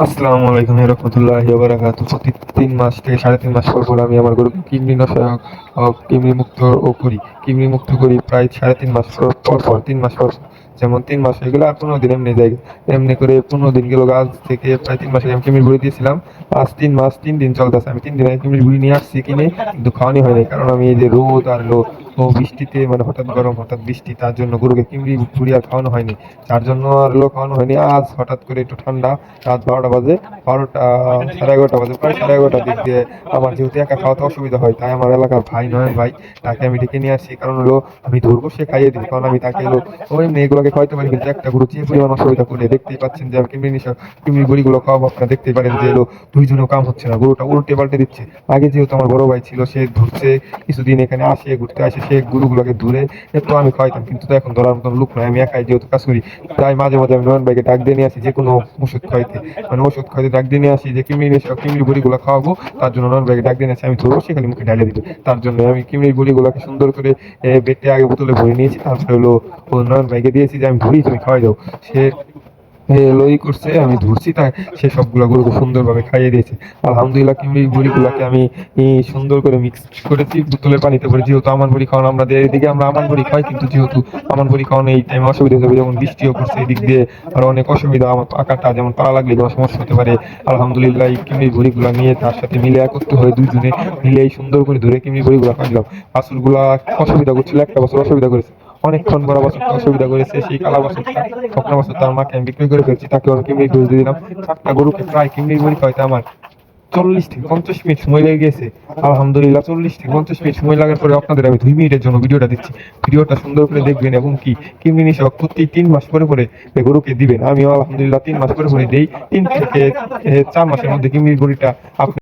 আসসালামু আলাইকুম রহমতুল্লাহ বারাকাত প্রতি তিন মাস থেকে সাড়ে তিন মাস পর পর আমি আমার গরুকে কিডনি নাশক ও কৃমি মুক্ত ও করি। কৃমি মুক্ত করি প্রায় সাড়ে তিন মাস পর পর তিন মাস পর। যেমন তিন মাস হয়ে গেলে আর পনেরো দিন এমনি যায় এমনি করে পনেরো দিন গেল আজ থেকে প্রায় তিন মাস আমি কৃমির ভুড়ি দিয়েছিলাম। আজ তিন মাস, তিন দিন চলতেছে আমি তিন দিন আগে কৃমির ভুড়ি নিয়ে আসছি কিনে, কিন্তু খাওয়ানি হয়নি কারণ আমি এই যে রোদ আর লো ও বৃষ্টিতে মানে হঠাৎ গরম, হঠাৎ বৃষ্টি, তার জন্য গরুকে কিমড়ি ভুড়ি আর খাওয়ানো হয়নি। তার জন্য আর লো খাওয়ানো হয়নি। আজ হঠাৎ করে একটু ঠান্ডা। রাত বারোটা বাজে। বারোটা, সাড়ে এগারোটা বাজে। প্রায় সাড়ে এগারোটার দিক দিয়ে আমার যেহেতু একা খাওয়াতে অসুবিধা হয়, তাই আমার এলাকার ভাই নয়ন ভাই, তাকে আমি ডেকে নিয়ে আসছি। কারণ হলো, আমি ধরবো, সে খাইয়ে দিই কারণ আমি তাকে হলো, ওই মেয়েগুলোকে খাওয়াইতে পারি কিন্তু একটা গরু যে পরিমাণ অসুবিধা করে দেখতেই পাচ্ছেন যে, আমি কিমড়ি নিশা কিমড়ি বড়িগুলো খাওয়াবো। আপনারা দেখতেই পারেন যে এলো দুইজনেও কাম হচ্ছে না। গরুটা উল্টে পাল্টে দিচ্ছে। আগে যেহেতু আমার বড় ভাই ছিল, সে ধরছে, কিছুদিন এখানে আসে, ঘুরতে আসে, সে গরুগুলোকে ধরে একটু আমি খাওয়াইতাম। কিন্তু তো এখন ধরার মতন লোক নয় আমি একাই যেহেতু কাজ করি, তাই মাঝে মাঝে আমি নয়ন ভাইকে ডাক দিয়ে নিয়ে আসি যে কোনো ওষুধ খাইতে মানে ওষুধ খাইতে ডাক দিয়ে নিয়ে আসি যে কিমড়ি নিশা কিমড়ি বড়িগুলো খাওয়াবো, তার জন্য নয়ন ভাইকে ডাক দিয়ে নিয়ে আসি, আমি ধরবো, সে খালি মুখে ঢালে দিবে। তার জন্য আমি কিমড়ি গুলিগুলোকে সুন্দর করে বেটে আগে বোতলে ভরে নিয়েছি। তারপরে হলো নয়ন ভাইকে দিয়েছি যে, আমি ভরি তুমি খাওয়াই দাও। সে লই করছে, আমি ধরছি তাই সে সবগুলো গরুকে সুন্দরভাবে খাইয়ে দিয়েছে। আলহামদুলিল্লাহ কিমড়ি বড়িগুলোকে আমি সুন্দর করে মিক্স করেছি বোতলের পানিতে করে যেহেতু আমার বড়ি খাওয়ানো আমরা এদিকে আমরা আমার বড়ি খাই, কিন্তু যেহেতু আমার বড়ি খাওয়ানো এই টাইমে অসুবিধা হবে যেমন বৃষ্টিও করছে এদিক দিয়ে, আর অনেক অসুবিধা, আমার পাকাটা যেমন পাড়া লাগলে কোনো সমস্যা হতে পারে। আলহামদুলিল্লাহ এই কিমড়ি বড়িগুলো নিয়ে তার সাথে মিলে একত্র হয়ে দুইজনে মিলে সুন্দর করে ধরে কিমড়ি বড়িগুলো খাইলাম। বাছুরগুলা অসুবিধা করছিল, একটা বছর অসুবিধা করেছে। অনেকক্ষণ বড় বছরটা অসুবিধা করেছে, সেই কালা বছরটা স্বপ্ন বছর তার মাকে আমি বিক্রি করে ফেলছি, তাকে ওর কিমড়ি দিয়ে দিলাম। চারটা গরুকে প্রায় কিমড়ি বড়ি খাইতে আমার চল্লিশ থেকে পঞ্চাশ মিনিট সময় লেগে গেছে। আলহামদুলিল্লাহ, চল্লিশ থেকে পঞ্চাশ মিনিট সময় লাগার পরে আপনাদের আমি দুই মিনিটের জন্য ভিডিওটা দিচ্ছি। ভিডিওটা সুন্দর করে দেখবেন এবং কি কিমনি নিশক প্রতি তিন মাস পরে পরে গরুকে দিবেন। আমিও আলহামদুলিল্লাহ তিন মাস পরে পরে দেই। তিন থেকে চার মাসের মধ্যে কিমনির গরুটা আপনি